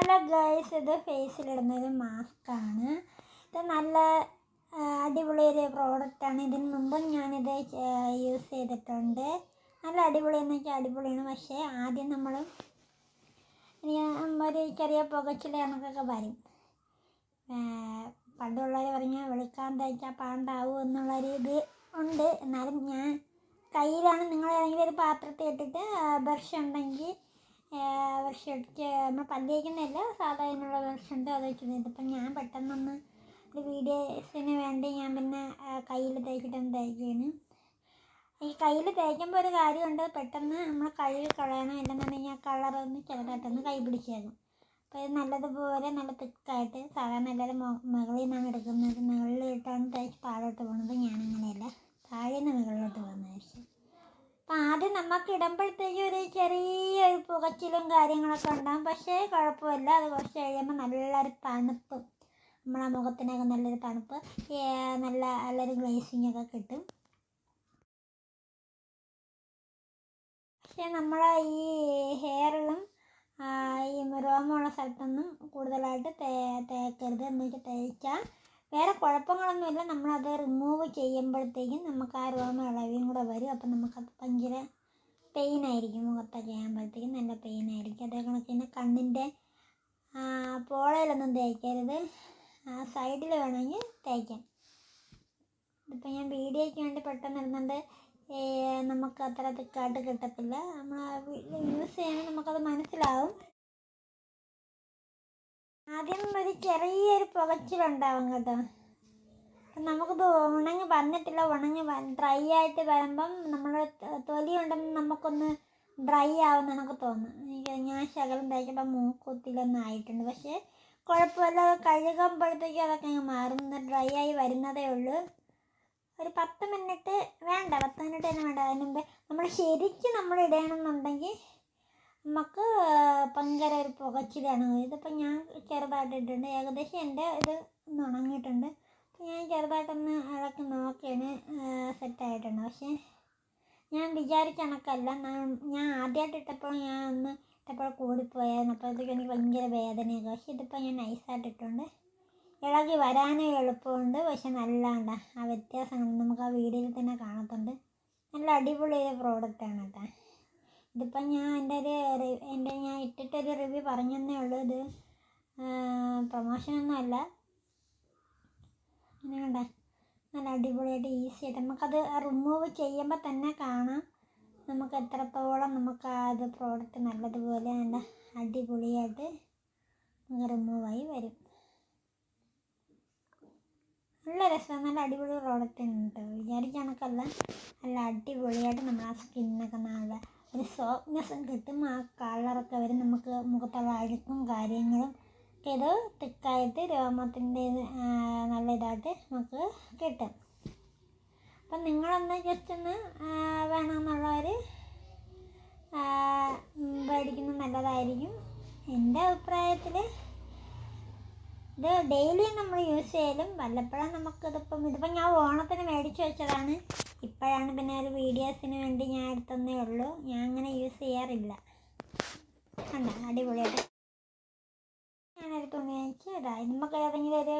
Hello girls ഇത് ഫേസിലിടുന്നൊരു മാസ്കാണ് ഇത് നല്ല അടിപൊളി ഒരു പ്രോഡക്റ്റാണ് ഇതിന് മുമ്പും ഞാനിത് യൂസ് ചെയ്തിട്ടുണ്ട്. നല്ല അടിപൊളി എന്ന് വെച്ചാൽ അടിപൊളിയാണ്. പക്ഷേ ആദ്യം നമ്മൾ ഒരു ചെറിയ പുകച്ചില കണക്കൊക്കെ വരും പണ്ടുള്ളവർ പറഞ്ഞാൽ വെളുക്കാൻ തേച്ചാൽ പാണ്ടാവും എന്നുള്ളൊരു ഇത് ഉണ്ട്. എന്നാലും ഞാൻ കയ്യിലാണ് നിങ്ങൾ ഏതെങ്കിലും ഒരു പാത്രത്തിൽ ഇട്ടിട്ട് ബ്രഷ് ഉണ്ടെങ്കിൽ ബ്രഷ് എടുത്ത് നമ്മൾ പല്ല് സാധാ സാധാരണയുള്ള ബ്രഷ് ഉണ്ട് അത് വെച്ച് ഇതിപ്പം ഞാൻ പെട്ടെന്നൊന്ന് ഒരു വീഡിയോസിന് വേണ്ടി ഞാൻ പിന്നെ കയ്യിൽ തേച്ചിട്ടൊന്ന് തേക്കുകയാണ് ഈ കയ്യിൽ തേക്കുമ്പോൾ ഒരു കാര്യമുണ്ട്. പെട്ടെന്ന് നമ്മൾ കഴുകി കളയണം. ഇല്ലെന്നുണ്ടെങ്കിൽ ആ കളറൊന്ന് ചെറുതായിട്ടൊന്ന് കൈ പിടിച്ചേക്കും അപ്പോൾ ഇത് നല്ലതുപോലെ നല്ല തിക്കായിട്ട് സാധാരണ എല്ലാവരും മുകളിൽ നിന്നാണ് എടുക്കുന്നത്. മുകളിലിട്ടാണ് തേച്ച് താഴോട്ട് പോകുന്നത് ഞാനങ്ങനെയല്ല താഴെ നിന്ന് മുകളിലോട്ട് പോകുന്നത് പക്ഷേ അപ്പം ഇടുമ്പോഴത്തേക്കും ഒരു ചെറിയൊരു പുകച്ചിലും കാര്യങ്ങളൊക്കെ ഉണ്ടാകും പക്ഷേ കുഴപ്പമില്ല. അത് കുറച്ച് കഴിയുമ്പോൾ നല്ലൊരു തണുപ്പ്. നമ്മളെ മുഖത്തിനൊക്കെ നല്ലൊരു തണുപ്പ്. നല്ല നല്ലൊരു ഗ്ലേസിങ് ഒക്കെ കിട്ടും. പക്ഷേ നമ്മളെ ഈ ഹെയറിലും ഈ രോമമുള്ള സ്ഥലത്തൊന്നും കൂടുതലായിട്ട് തേ തേക്കരുത് എന്ന് വെച്ചാൽ തേച്ചാൽ വേറെ കുഴപ്പങ്ങളൊന്നുമില്ല. നമ്മളത് റിമൂവ് ചെയ്യുമ്പോഴത്തേക്കും നമുക്ക് ആ രോമ ഇളവിയും കൂടെ വരും. അപ്പം നമുക്കത് ഭയങ്കര പെയിൻ ആയിരിക്കും മുഖത്തൊക്കെ ആകുമ്പോഴത്തേക്കും നല്ല പെയിൻ ആയിരിക്കും. അതേ കണക്കിന് കണ്ണിന്റെ പോളയിലൊന്നും തേക്കരുത്. സൈഡിൽ വേണമെങ്കിൽ തേക്കാം. ഇതിപ്പോൾ ഞാൻ വീഡിയോയ്ക്ക് വേണ്ടി പെട്ടെന്ന് ഇടുന്നുണ്ട്. നമുക്ക് അത്ര തിക്കായിട്ട് കിട്ടത്തില്ല. നമ്മൾ യൂസ് ചെയ്യുമ്പോൾ നമുക്കത് മനസ്സിലാവും. ആദ്യം ഒരു ചെറിയൊരു പുകച്ചിലുണ്ടാവും കേട്ടോ. നമുക്കിത് ഉണങ്ങി വന്നിട്ടില്ല ഉണങ്ങി ഡ്രൈ ആയിട്ട് വരുമ്പം നമ്മുടെ തൊലി ഉണ്ടെന്ന് നമുക്കൊന്ന് ഡ്രൈ ആവും എനിക്ക് തോന്നുന്നു ഞാൻ ശകലം തയ്ക്കുമ്പോൾ മൂക്കുത്തിലൊന്നും ആയിട്ടുണ്ട്. പക്ഷേ കുഴപ്പമില്ല. കഴുകുമ്പോഴത്തേക്കും അതൊക്കെ അങ്ങ് മാറും. ഡ്രൈ ആയി വരുന്നതേ ഉള്ളൂ. ഒരു പത്ത് മിനിറ്റ് വേണ്ട. പത്ത് മിനിറ്റ് തന്നെ വേണ്ട. അതിന് മുമ്പേ നമ്മൾ ശരിക്കും നമ്മൾ ഇടണമെന്നുണ്ടെങ്കിൽ നമുക്ക് ഭയങ്കര ഒരു പുകച്ചിലാണ്. ഇതിപ്പോൾ ഞാൻ ചെറുതായിട്ട് ഇട്ടിട്ടുണ്ട്. ഏകദേശം എന്റെ ഇത് ഉണങ്ങിയിട്ടുണ്ട് ഞാൻ ചെറുതായിട്ടൊന്ന് അതൊക്കെ നോക്കിയാണ് സെറ്റായിട്ടുണ്ട് പക്ഷേ ഞാൻ വിചാരിച്ച കണക്കല്ല. ഞാൻ ആദ്യമായിട്ട് ഇട്ടപ്പോൾ ഞാൻ ഒന്ന് ഇട്ടപ്പോൾ കൂടിപ്പോയായിരുന്നു. അപ്പോഴത്തേക്കും എനിക്ക് ഭയങ്കര വേദനയൊക്കെ പക്ഷേ ഇതിപ്പോൾ ഞാൻ നൈസായിട്ട് ഇട്ടുണ്ട്. ഇളകി വരാനേ എളുപ്പമുണ്ട്. പക്ഷെ നല്ലതാണ്ട ആ വ്യത്യാസം നമുക്ക് ആ വീഡിയോയിൽ തന്നെ കാണത്തുണ്ട്. നല്ല അടിപൊളി ഒരു പ്രോഡക്റ്റാണ് കേട്ടോ. ഇതിപ്പം ഞാൻ എന്റെ ഒരു എന്റെ ഞാൻ ഇട്ടിട്ടൊരു റിവ്യൂ പറഞ്ഞെന്നേ ഉള്ളൂ. ഇത് പ്രൊമോഷനൊന്നും അല്ല. അങ്ങനെ നല്ല അടിപൊളിയായിട്ട് ഈസി ആയിട്ട്. നമുക്കത് റിമൂവ് ചെയ്യുമ്പോൾ തന്നെ കാണാം. നമുക്ക് എത്രത്തോളം നമുക്ക് ഇത് പ്രോഡക്റ്റ് നല്ലതുപോലെ നല്ല അടിപൊളിയായിട്ട് റിമൂവായി വരും. നല്ല രസമാണ്. നല്ല അടിപൊളി പ്രോഡക്റ്റ് ഉണ്ട് കേട്ടോ. വിചാരിക്കണക്കല്ല. നല്ല അടിപൊളിയായിട്ട് നമ്മൾ ആ സ്കിന്നൊക്കെ നല്ല ഒരു സോഫ്റ്റ്നെസ്സും കിട്ടും. ആ കളറൊക്കെ വരും. നമുക്ക് മുഖത്തുള്ള അഴുക്കും കാര്യങ്ങളും ഇത് തിക്കായിട്ട് രോമത്തിന്റെ നല്ല ഇതായിട്ട് നമുക്ക് കിട്ടും. അപ്പം നിങ്ങളൊന്ന് ജസ്റ്റ് ഒന്ന് വേണമെന്നുള്ളവർ മേടിക്കുന്നത് നല്ലതായിരിക്കും. എന്റെ അഭിപ്രായത്തിൽ ഇത് ഡെയിലി നമ്മൾ യൂസ് ചെയ്യലും വല്ലപ്പോഴും നമുക്കിതിപ്പം ഇതിപ്പം ഞാൻ ഓണത്തിന് മേടിച്ച് വെച്ചതാണ്. ഇപ്പോഴാണ് പിന്നെ ഒരു വീഡിയോസിന് വേണ്ടി ഞാൻ എടുത്തതേ ഉള്ളൂ. ഞാൻ അങ്ങനെ യൂസ് ചെയ്യാറില്ല. അല്ല അടിപൊളിയായിട്ട് തുണി വെച്ച് ഏതെങ്കിലും ഒരു